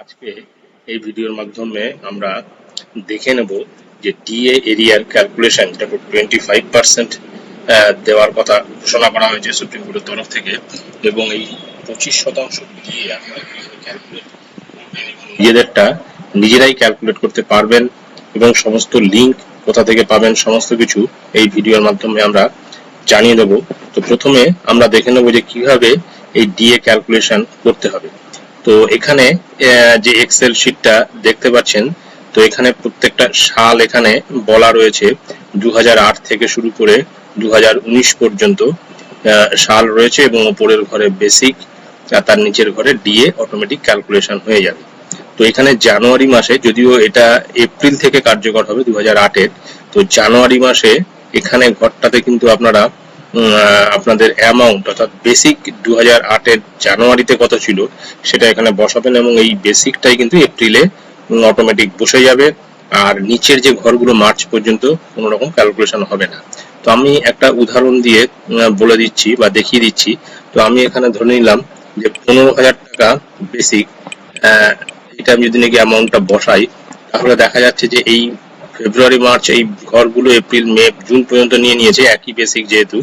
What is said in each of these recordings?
আজকে এই ভিডিওর মাধ্যমে আমরা দেখে নেব যে ডিএ এরিয়ার ক্যালকুলেশন যেটা টোয়েন্টি ফাইভ পার্সেন্ট দেওয়ার কথা ঘোষণা করা হয়েছে সুপ্রিম কোর্টের তরফ থেকে এবং এই পঁচিশ শতাংশ ডিএ কীভাবে ক্যালকুলেট নিজেদেরটা নিজেরাই ক্যালকুলেট করতে পারবেন এবং সমস্ত লিঙ্ক কোথা থেকে পাবেন সমস্ত কিছু এই ভিডিওর মাধ্যমে আমরা জানিয়ে দেবো। তো প্রথমে আমরা দেখে নেব যে কীভাবে এই ডিএ ক্যালকুলেশন করতে হবে। তো এখানে যে এক্সেল শিটটা দেখতে পাচ্ছেন, তো এখানে প্রত্যেকটা সাল এখানে বলা রয়েছে দু হাজার আট থেকে শুরু করে দু হাজার উনিশ পর্যন্ত সাল রয়েছে এবং ওপরের ঘরে বেসিক তার নিচের ঘরে ডিএ অটোমেটিক ক্যালকুলেশন হয়ে যাবে। তো এখানে জানুয়ারি মাসে, যদিও এটা এপ্রিল থেকে কার্যকর হবে দু হাজার তো জানুয়ারি মাসে এখানে ঘরটাতে কিন্তু আপনারা আপনাদের অ্যামাউন্ট অর্থাৎ বেসিক দু হাজার আটের জানুয়ারিতে কত ছিল, সেটা এখানে বসাবেন এবং এই বেসিকটাই কিন্তু এপ্রিলে অটোমেটিক বসে যাবে। আর নিচের যে ঘরগুলো মার্চ পর্যন্ত কোনো রকম ক্যালকুলেশন হবে না। তো আমি একটা উদাহরণ দিয়ে বলে দিচ্ছি বা দেখিয়ে দিচ্ছি। তো আমি এখানে ধরে নিলাম যে পনেরো হাজার টাকা বেসিক এটা আমি যদি নাকি অ্যামাউন্টটা বসাই, তাহলে দেখা যাচ্ছে যে এই ফেব্রুয়ারি, মার্চ এই ঘরগুলো এপ্রিল, মে, জুন পর্যন্ত নিয়ে নিয়েছে, একই বেসিক যেহেতু।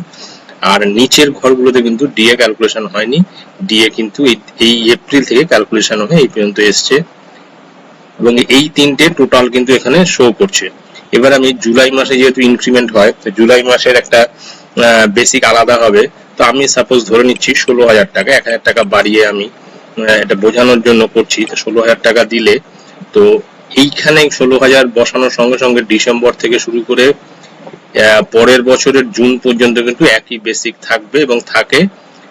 আর নিচের ঘরগুলোতে কিন্তু ডিএ ক্যালকুলেশন হয়নি। ডিএ কিন্তু এই- এপ্রিল থেকে ক্যালকুলেশন হয়ে এই পর্যন্ত এসছে। এবং এই তিনটে টোটাল কিন্তু এখানে শো করছে। এবার আমি জুলাই মাসে যেহেতু ইনক্রিমেন্ট হয়, তো জুলাই মাসের একটা বেসিক আলাদা হবে। তো আমি সাপোজ ধরে নিচ্ছি ষোলো হাজার টাকা, এক হাজার টাকা বাড়িয়ে আমি এটা বোঝানোর জন্য করছি। তো ষোলো হাজার টাকা দিলে তো এইখানে ষোলো হাজার বসানোর সঙ্গে সঙ্গে ডিসেম্বর থেকে শুরু করে পরের বছরের জুন পর্যন্ত কিন্তু একই বেসিক থাকবে এবং থাকে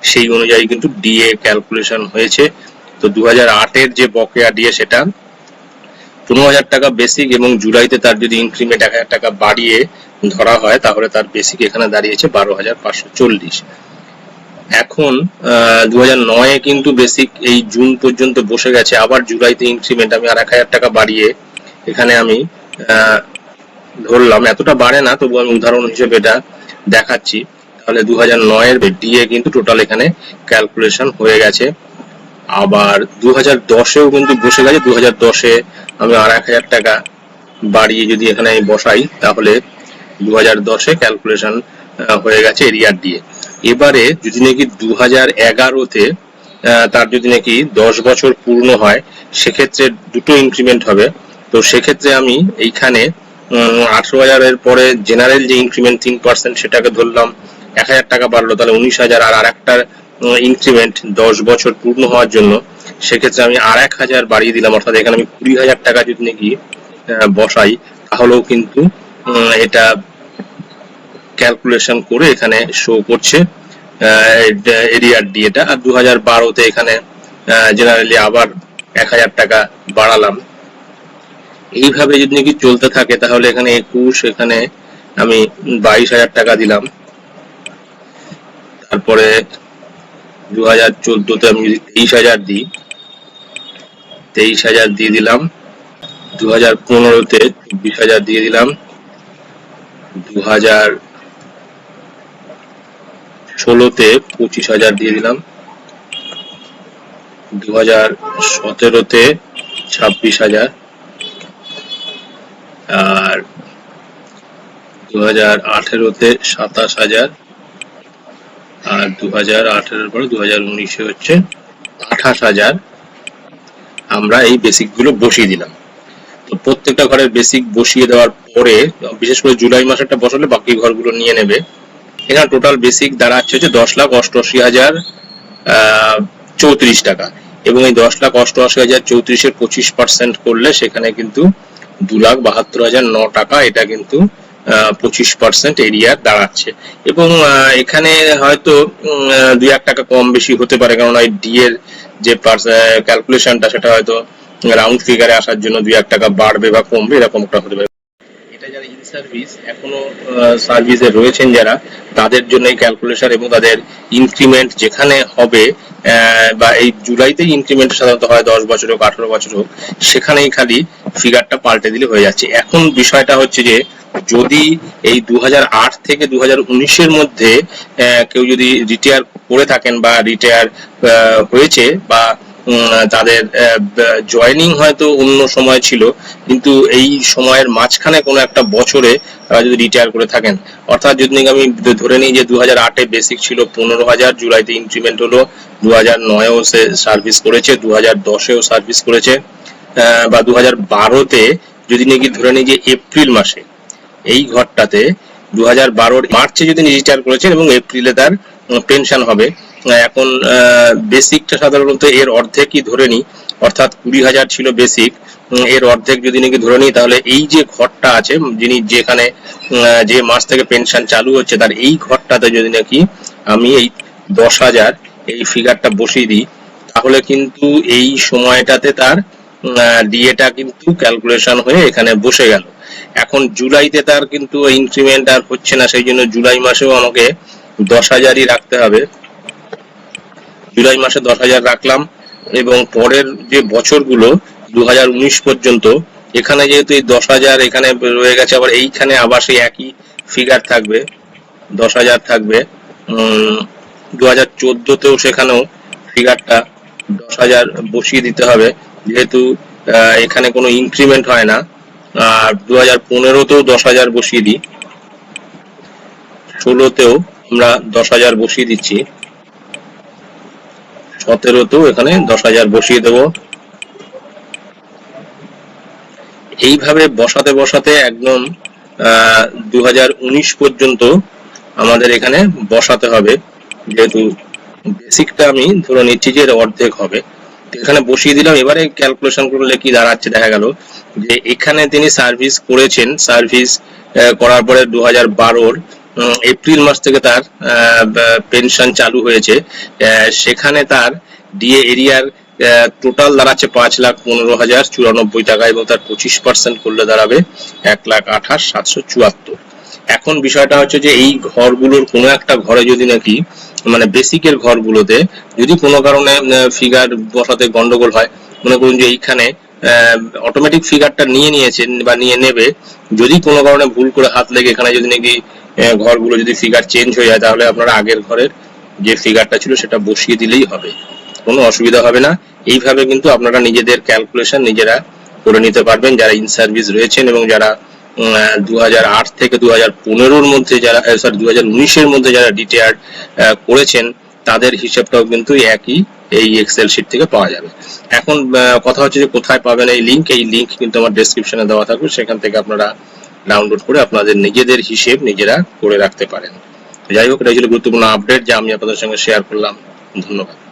সেই অনুযায়ী কিন্তু ডিএ ক্যালকুলেশন হয়েছে। তো দু হাজার আটের যে বকেয়া ডিএ সেটা পনেরো হাজার টাকা বেসিক এবং জুলাইতে তার যদি ইনক্রিমেন্ট এক হাজার টাকা বাড়িয়ে ধরা হয়, তাহলে তার বেসিক এখানে দাঁড়িয়েছে বারো হাজার পাঁচশো চল্লিশ। এখন দু হাজার নয়ে কিন্তু বেসিক এই জুন পর্যন্ত বসে গেছে। আবার জুলাইতে ইনক্রিমেন্ট আমি আর এক হাজার টাকা বাড়িয়ে এখানে আমি ধরলাম। এতটা বাড়ে না, তবু আমি উদাহরণ হিসেবে এটা দেখাচ্ছি। তাহলে দু হাজার নয়ের ডিএ কিন্তু টোটাল এখানে ক্যালকুলেশন হয়ে গেছে। আবার দু হাজার দশেও কিন্তু বসে গেছে। দু হাজার দশে আমি আর এক হাজার টাকা বাড়িয়ে যদি এখানে আমি বসাই, তাহলে দু হাজার দশে ক্যালকুলেশন হয়ে গেছে এরিয়ার দিয়ে এবারে যদি নাকি দু হাজার এগারোতে তার যদি নাকি দশ বছর পূর্ণ হয়, সেক্ষেত্রে দুটো ইনক্রিমেন্ট হবে। তো সেক্ষেত্রে আমি এইখানে আঠারো হাজারের পরে জেনারেল যে ইনক্রিমেন্ট তিন পার্সেন্ট সেটাকে ধরলাম, এক হাজার টাকা বাড়লো, তাহলে উনিশ হাজার আর আরেকটা ইনক্রিমেন্ট দশ বছর পূর্ণ হওয়ার জন্য, সেক্ষেত্রে আমি আর এক হাজার বাড়িয়ে দিলাম। অর্থাৎ এখানে আমি কুড়ি হাজার টাকা যদি নাকি বসাই, তাহলেও কিন্তু এটা ক্যালকুলেশন করে এখানে শো করছে এরিয়ার ডিএটা আর দু হাজার বারোতে এখানে জেনারেলি আবার এক হাজার টাকা বাড়ালাম। এইভাবে যদি নাকি চলতে থাকে, তাহলে এখানে একুশ, এখানে আমি বাইশ হাজার টাকা দিলাম। তারপরে দু হাজার চোদ্দতে আমি যদি তেইশ হাজার দিই, তেইশ হাজার দিয়ে দিলাম। দু হাজার পনেরোতে চব্বিশ হাজার দিয়ে দিলাম। দু হাজার ষোলোতে পঁচিশ হাজার দিয়ে দিলাম। দু হাজার সতেরোতে ছাব্বিশ হাজার। আর দু হাজার আঠেরোতে সাতাশ হাজার। আর দু হাজার আঠেরোর পরে দু হাজার উনিশে হচ্ছে আঠাশ হাজার। আমরা এই বেসিকগুলো বসিয়ে দিলাম। তো প্রত্যেকটা ঘরের বেসিক বসিয়ে দেওয়ার পরে, বিশেষ করে জুলাই মাসেরটা বসালে বাকি ঘরগুলো নিয়ে নেবে। এখানে টোটাল বেসিক দাঁড়াচ্ছে হচ্ছে দশ লাখ অষ্টআশি হাজার চৌত্রিশ টাকা। এবং এই দশ লাখ অষ্টআশি হাজার চৌত্রিশের পঁচিশ পার্সেন্ট করলে সেখানে কিন্তু দু লাখ বাহাত্তর হাজার ন টাকা এটা কিন্তু পঁচিশ পার্সেন্ট এরিয়া দাঁড়াচ্ছে। এবং এখানে হয়তো দু এক টাকা কম বেশি হতে পারে কারণ এই ডি এর যে ক্যালকুলেশনটা সেটা হয়তো রাউন্ড ফিগারে আসার জন্য দু এক টাকা বাড়বে বা কমবে এরকম একটা হতে পারে। সার্ভিস এখনও সার্ভিসে রয়েছেন যারা, তাদের জন্য এই ক্যালকুলেশন এবং তাদের ইনক্রিমেন্ট যেখানে হবে বা এই জুলাইতেই ইনক্রিমেন্ট সাধারণত হয় দশ বছর হোক, আঠারো বছর হোক, সেখানেই খালি ফিগারটা পাল্টে দিলে হয়ে যাচ্ছে। এখন বিষয়টা হচ্ছে যে, যদি এই দু হাজার আট থেকে দু এর মধ্যে কেউ যদি রিটায়ার করে থাকেন বা রিটায়ার হয়েছে বা তাদের জয়নিং হয়তো অন্য সময় ছিল, কিন্তু এই সময়ের মাঝখানে কোনো একটা বছরে তারা যদি রিটায়ার করে থাকেন, অর্থাৎ যদি আমি ধরে নিই যে দু হাজার বেসিক ছিল পনেরো হাজার, জুলাইতে ইনক্রিমেন্ট হলো দু হাজার নয়েও সে সার্ভিস করেছে দু হাজার দশেও সার্ভিস করেছে বা দু হাজার বারোতে যদি নাকি ধরে নিই যে এপ্রিল মাসে, এই ঘরটাতে দু হাজার বারোর মার্চে যদি রিটায়ার করেছেন এবং এপ্রিলে তার পেনশন হবে এখন বেসিকটা সাধারণত এর অর্ধেকই ধরে নিই। অর্থাৎ কুড়ি হাজার ছিল বেসিক এর অর্ধেক যদি নাকি ধরে নিই, তাহলে এই যে ঘরটা আছে, যিনি যেখানে যে মাস থেকে পেনশন চালু হচ্ছে, তার এই ঘরটাতে যদি নাকি আমি এই দশ হাজার এই ফিগারটা বসিয়ে দিই, তাহলে কিন্তু এই সময়টাতে তার ডিএটা কিন্তু ক্যালকুলেশন হয়ে এখানে বসে গেল। এখন জুলাইতে তার কিন্তু ইনক্রিমেন্ট আর হচ্ছে না, সেই জন্য জুলাই মাসেও আমাকে দশ হাজারই রাখতে হবে। জুলাই মাসে দশ হাজার রাখলাম এবং পরের যে বছরগুলো, দু হাজার উনিশ পর্যন্ত, এখানে যেহেতু এই দশ হাজার এখানে রয়ে গেছে, আবার এইখানে আবার সেই একই ফিগার থাকবে, দশ হাজার থাকবে। দু হাজার চোদ্দতেও সেখানেও ফিগারটা দশ হাজার বসিয়ে দিতে হবে। যেহেতু এখানে কোনো ইনক্রিমেন্ট হয় না, আর দু হাজার পনেরোতেও দশ হাজার বসিয়ে দিই। ষোলোতেও আমরা দশ হাজার বসিয়ে দিচ্ছি। সতেরোতেও এখানে দশ হাজার বসিয়ে দেবো। এইভাবে বসাতে বসাতে একদম উনিশ পর্যন্ত আমাদের এখানে বসাতে হবে। যেহেতু বেসিকটা আমি ধরে নিচ্ছি যে অর্ধেক হবে। এখানে বসিয়ে দিলাম। এবারে ক্যালকুলেশন করলে কি দাঁড়াচ্ছে দেখা গেল যে এখানে তিনি সার্ভিস করেছেন। সার্ভিস করার পরে দু হাজার বারোর এপ্রিল মাস থেকে তার পেনশন চালু হয়েছে। সেখানে তার ডিএ এরিয়ার টোটাল দাঁড়াচ্ছে পাঁচ লাখ পনেরো হাজার চুরানব্বই টাকা এবং তার পঁচিশ পার্সেন্ট করলে দাঁড়াবে এক লাখ আঠাশ সাতশো চুয়াত্তর। এখন বিষয়টা হচ্ছে যে এই ঘরগুলোর কোনো একটা ঘরে যদি নাকি মানে বেসিকের ঘরগুলোতে যদি কোনো কারণে ফিগার বসাতে গন্ডগোল হয়, মনে করুন যে এইখানে অটোমেটিক ফিগারটা নিয়ে নিয়েছেন বা নিয়ে নেবে, যদি কোনো কারণে ভুল করে হাত লেগে এখানে যদি নাকি ঘরগুলো যদি ফিগার চেঞ্জ হয়ে যায়, তাহলে আপনারা আগের ঘরের যে ফিগারটা ছিল, সেটা বসিয়ে দিলেই হবে। কোনো অসুবিধা হবে না। এইভাবে কিন্তু আপনারা নিজেদের ক্যালকুলেশন নিজেরা করে নিতে পারবেন। যারা ইন সার্ভিস রয়েছেন এবং যারা দু থেকে দু হাজার মধ্যে যারা সরি দু হাজার মধ্যে যারা রিটায়ার্ড করেছেন, তাদের হিসাবটাও কিন্তু একই এই এক্সেল শিট থেকে পাওয়া যাবে। এখন কথা হচ্ছে যে কোথায় পাবেন এই লিংক এই লিংক কিন্তু আমার ডেসক্রিপশনে দেওয়া থাকবে। সেখান থেকে আপনারা ডাউনলোড করে আপনাদের নিজেদের হিসেব নিজেরা করে রাখতে পারেন। যাই হোক, এটা ছিল গুরুত্বপূর্ণ আপডেট যা আমি আপনাদের সঙ্গে শেয়ার করলাম। ধন্যবাদ।